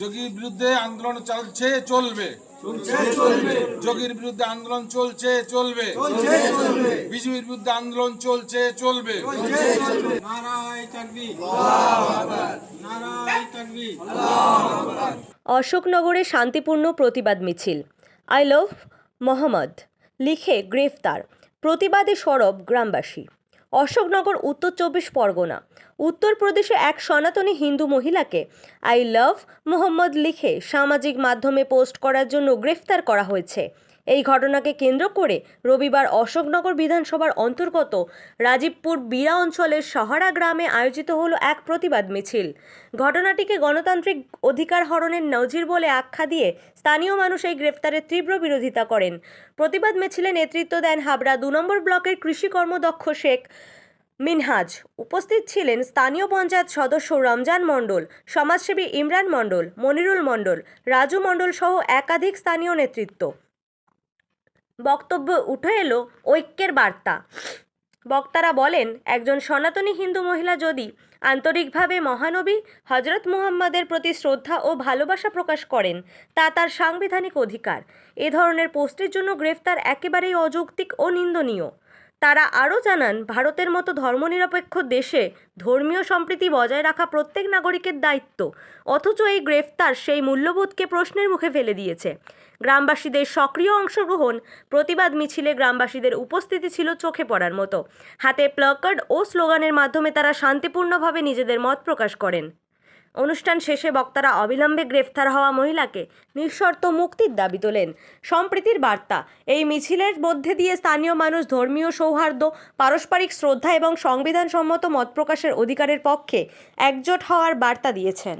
যোগীর বিরুদ্ধে আন্দোলন চলছে চলবে। যোগীর বিরুদ্ধে আন্দোলন চলছে চলবে। বিজেপির বিরুদ্ধে আন্দোলন চলছে চলবে। অশোকনগরে শান্তিপূর্ণ প্রতিবাদ মিছিল। আই লভ মোহাম্মদ লিখে গ্রেফতার। প্রতিবাদে সরব গ্রামবাসী। অশোকনগর, উত্তর চব্বিশ পরগনা। উত্তরপ্রদেশে এক সনাতনী হিন্দু মহিলাকে আই লাভ মোহাম্মদ লিখে সামাজিক মাধ্যমে পোস্ট করার জন্য গ্রেফতার করা হয়েছে। এই ঘটনাকে কেন্দ্র করে রবিবার অশোকনগর বিধানসভার অন্তর্গত রাজীবপুর বিরা অঞ্চলের সহারা গ্রামে আয়োজিত হলো এক প্রতিবাদ মিছিল। ঘটনাটিকে গণতান্ত্রিক অধিকার হরণের নজির বলে আখ্যা দিয়ে স্থানীয় মানুষ এই গ্রেফতারের তীব্র বিরোধিতা করেন। প্রতিবাদ মিছিলে নেতৃত্ব দেন হাবড়া দু নম্বর ব্লকের কৃষি কর্মদক্ষ শেখ মিনহাজ। উপস্থিত ছিলেন স্থানীয় পঞ্চায়েত সদস্য রমজান মণ্ডল, সমাজসেবী ইমরান মণ্ডল, মনিরুল মণ্ডল, রাজু মণ্ডল সহ একাধিক স্থানীয় নেতৃত্ব। বক্তব্য উঠে এলো ঐক্যের বার্তা। বক্তারা বলেন, একজন সনাতনী হিন্দু মহিলা যদি আন্তরিকভাবে মহানবী হজরত মুহাম্মাদের প্রতি শ্রদ্ধা ও ভালোবাসা প্রকাশ করেন, তা তার সাংবিধানিক অধিকার। এ ধরনের পোস্টের জন্য গ্রেফতার একেবারেই অযৌক্তিক ও নিন্দনীয়। তারা আরও জানান, ভারতের মতো ধর্মনিরপেক্ষ দেশে ধর্মীয় সম্প্রীতি বজায় রাখা প্রত্যেক নাগরিকের দায়িত্ব। অথচ এই গ্রেফতার সেই মূল্যবোধকে প্রশ্নের মুখে ফেলে দিয়েছে। গ্রামবাসীদের সক্রিয় অংশগ্রহণ, প্রতিবাদ মিছিলে গ্রামবাসীদের উপস্থিতি ছিল চোখে পড়ার মতো। হাতে প্লাকার্ড ও স্লোগানের মাধ্যমে তারা শান্তিপূর্ণভাবে নিজেদের মত প্রকাশ করেন। অনুষ্ঠান শেষে বক্তারা অবিলম্বে গ্রেফতার হওয়া মহিলাকে নিঃশর্ত মুক্তির দাবি তোলেন। সম্প্রীতির বার্তা, এই মিছিলের মধ্যে দিয়ে স্থানীয় মানুষ ধর্মীয় সৌহার্দ্য, পারস্পরিক শ্রদ্ধা এবং সংবিধানসম্মত মত প্রকাশের অধিকারের পক্ষে একজোট হওয়ার বার্তা দিয়েছেন।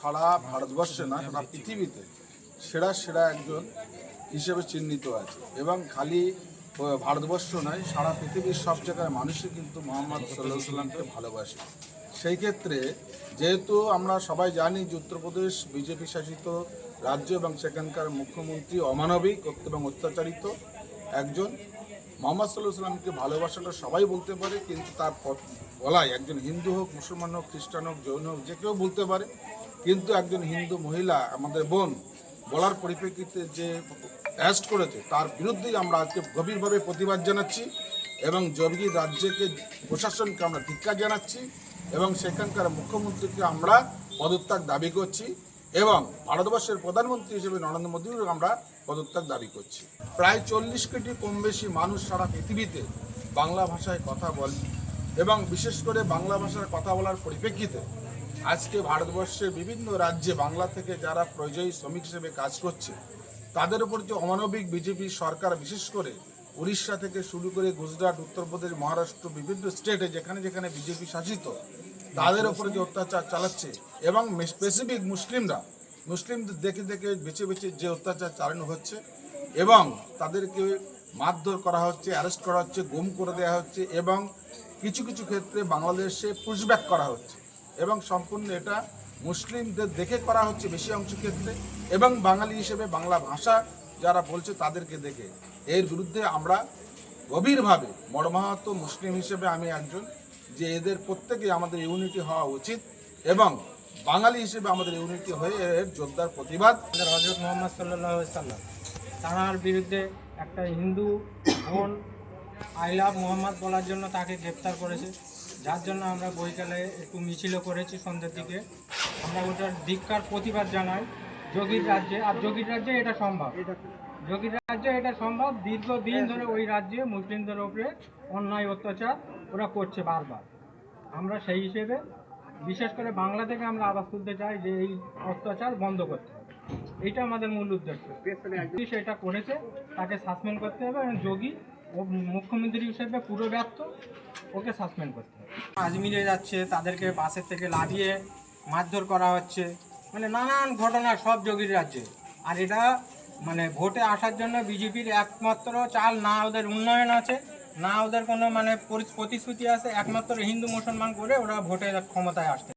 সারা ভারতবর্ষে না, সারা পৃথিবীতে সেরা সেরা একজন হিসেবে চিহ্নিত আছে। এবং খালি ভারতবর্ষ নয়, সারা পৃথিবীর সব জায়গায় মানুষই কিন্তু মোহাম্মদ সাল্লাহ সাল্লামকে ভালোবাসে। সেই ক্ষেত্রে যেহেতু আমরা সবাই জানি যে উত্তরপ্রদেশ বিজেপি শাসিত রাজ্য এবং সেখানকার মুখ্যমন্ত্রী অমানবিক এবং অত্যাচারিত একজন, মোহাম্মদ সাল্লাহ সাল্লামকে ভালোবাসাটা সবাই বলতে পারে, কিন্তু তার বলায় একজন হিন্দু হোক, মুসলমান হোক, খ্রিস্টান হোক, জৈন হোক, যে কেউ বলতে পারে। কিন্তু একজন হিন্দু মহিলা, আমাদের বোন, বলার পরিপ্রেক্ষিতে যে অ্যারেস্ট করেছে। তার বিরুদ্ধেই আমরা আজকে গভীরভাবে প্রতিবাদ জানাচ্ছি এবং যোগী রাজ্যকে, প্রশাসনকে আমরা ধিক্কার জানাচ্ছি এবং সেখানকার মুখ্যমন্ত্রীকে আমরা পদত্যাগ দাবি করছি এবং ভারতবর্ষের প্রধানমন্ত্রী হিসেবে নরেন্দ্র মোদীর আমরা পদত্যাগ দাবি করছি। প্রায় চল্লিশ কোটি কম বেশি মানুষ সারা পৃথিবীতে বাংলা ভাষায় কথা বলে এবং বিশেষ করে বাংলা ভাষার কথা বলার পরিপ্রেক্ষিতে আজকে ভারতবর্ষের বিভিন্ন রাজ্যে বাংলা থেকে যারা প্রয়োজয়ী শ্রমিক হিসেবে কাজ করছে তাদের উপর যে অমানবিক বিজেপি সরকার বিশেষ করে উড়িষ্যা থেকে শুরু করে গুজরাট উত্তরপ্রদেশ মহারাষ্ট্র বিভিন্ন স্টেটে যেখানে যেখানে বিজেপি শাসিত তাদের উপরে যে অত্যাচার চালাচ্ছে এবং স্পেসিফিক মুসলিমরা মুসলিমদের দেখে দেখে বেছে বেছে যে অত্যাচার চালানো হচ্ছে এবং তাদেরকে মারধর করা হচ্ছে অ্যারেস্ট করা হচ্ছে গুম করে দেওয়া হচ্ছে এবং কিছু কিছু ক্ষেত্রে বাংলাদেশে পুশব্যাক করা হচ্ছে এবং সম্পূর্ণ এটা মুসলিমদের দেখে করা হচ্ছে বেশি অংশ ক্ষেত্রে এবং বাঙালি হিসেবে বাংলা ভাষা যারা বলছে তাদেরকে দেখে। এর বিরুদ্ধে আমরা গভীরভাবে মর্মাহত মুসলিম হিসেবে আমি একজন, যে এদের প্রত্যেকে আমাদের ইউনিটি হওয়া উচিত এবং বাঙালি হিসেবে আমাদের ইউনিটি হয়ে এর জোরদার প্রতিবাদ। হজরত মোহাম্মদ সাল্লাম তাঁর বিরুদ্ধে একটা হিন্দু বোন আই লাভ মোহাম্মদ বলার জন্য তাকে গ্রেপ্তার করেছে। যার জন্য আমরা বৈকালে একটু মিছিলও করেছি সন্ধ্যের দিকে। আমরা ওটার ধিক্কার, প্রতিবাদ জানাই। যোগীর রাজ্যে, আর যোগীর রাজ্যে এটা সম্ভব। যোগীর রাজ্যে এটা সম্ভব। দীর্ঘদিন ধরে ওই রাজ্যে মুসলিমদের ওপরে অন্যায়, অত্যাচার ওরা করছে বারবার। আমরা সেই হিসেবে বিশেষ করে বাংলা থেকে আমরা আওয়াজ তুলতে চাই যে এই অত্যাচার বন্ধ করতে এইটা আমাদের মূল উদ্দেশ্য। সেটা করেছে, তাকে সাসপেন্ড করতে হবে এবং যোগী মুখ্যমন্ত্রী হিসেবে পুরো ব্যর্থ। ওকে সাসপেন্ড করতে হবে। আজমিরে যাচ্ছে, তাদেরকে বাসের থেকে লাভিয়ে মারধর করা হচ্ছে। মানে নানান ঘটনা সব যোগীর রাজ্যে। আর এটা মানে ভোটে আসার জন্য বিজেপির একমাত্র চাল, না ওদের উন্নয়ন আছে, না ওদের কোনো মানে পরি- প্রতিশ্রুতি আছে, একমাত্র হিন্দু মুসলমান করে ওরা ভোটের ক্ষমতায় আসতে।